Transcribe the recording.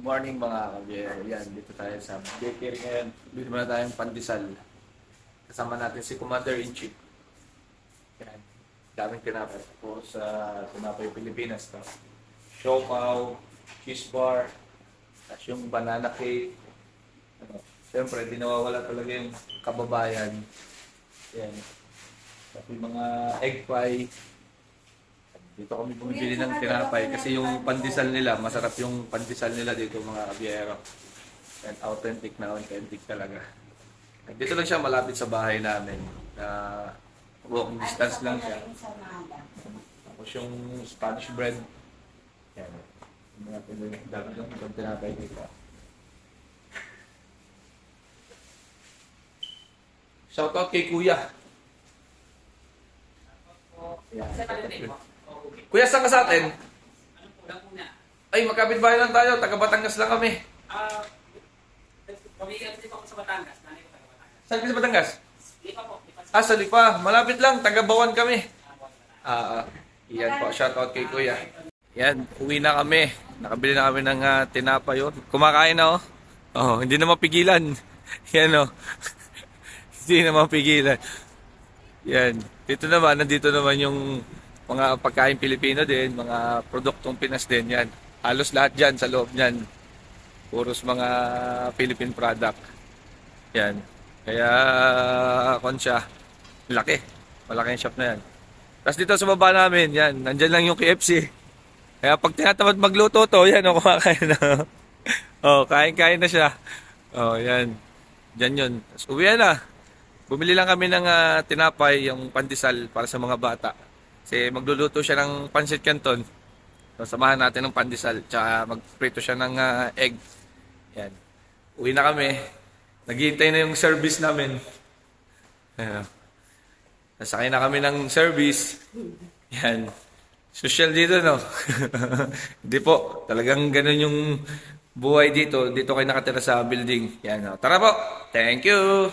Morning mga kabiyer. Yan, dito tayo sa bakery ngayon. Bili muna tayong pandesal. Kasama natin si Commander-in-Chief. Yan. Daming tinapay. Tapos sa tinapay Pilipinas to. Siopaw, cheese bar, tapos yung banana cake. Ano, Siyempre, di nawawala talaga yung kababayan. Yan. Tapos yung mga egg pie. Dito kami bumibili ng tinapay kasi yung pandesal nila, masarap yung pandesal nila dito mga kabiyero. And authentic na authentic talaga. At dito lang siya malapit sa bahay namin. Na walking distance lang siya. Tapos yung Spanish bread. Yan. Yung mga dami lang itong tinapay dito. Shoutout kay Kuya. Yan. Kuya, saan ka sa atin? Ano po lang muna? Ay, magkapit bahay lang tayo. Taga Batangas lang kami. Ah, pamilya din ako sa Batangas. Nanay ko taga Batangas. Saan ka sa Batangas? Di pa po. Di pa Ah, sa Lipa. Malapit lang. Taga Bawan kami. Batangas. Ah, ah. Iyan po. Shoutout kay Kuya. Yan, uwi na kami. Nakabili na kami ng uh, tinapa yun. Kumakain na oh. Oh, hindi na mapigilan. Yan oh. hindi na mapigilan. Yan. Dito naman, nandito naman yung mga pagkain Pilipino din, mga produktong Pinas din yan. Halos lahat dyan sa loob niyan. Puros mga Philippine product. Yan. Kaya, konsya, laki. Malaki yung shop na yan. Tapos dito sa baba namin, yan, nandyan lang yung KFC. Kaya pag tinatamad magluto to, yan, o, kumakain na. oh, kain-kain na siya. Oh, yan. Diyan yun. Tapos uwi na. Bumili lang kami ng ah, tinapay, yung pandesal para sa mga bata. Kasi magluluto siya ng pancit canton. So, samahan natin ng pandesal. Tsaka magprito siya ng ah, egg. Yan. Uwi na kami. Naghihintay na yung service namin. Ayan. Nasakay na kami ng service. Yan. Social dito, no? Hindi po. Talagang ganun yung buhay dito. Dito kayo nakatira sa building. Yan. no? Tara po. Thank you.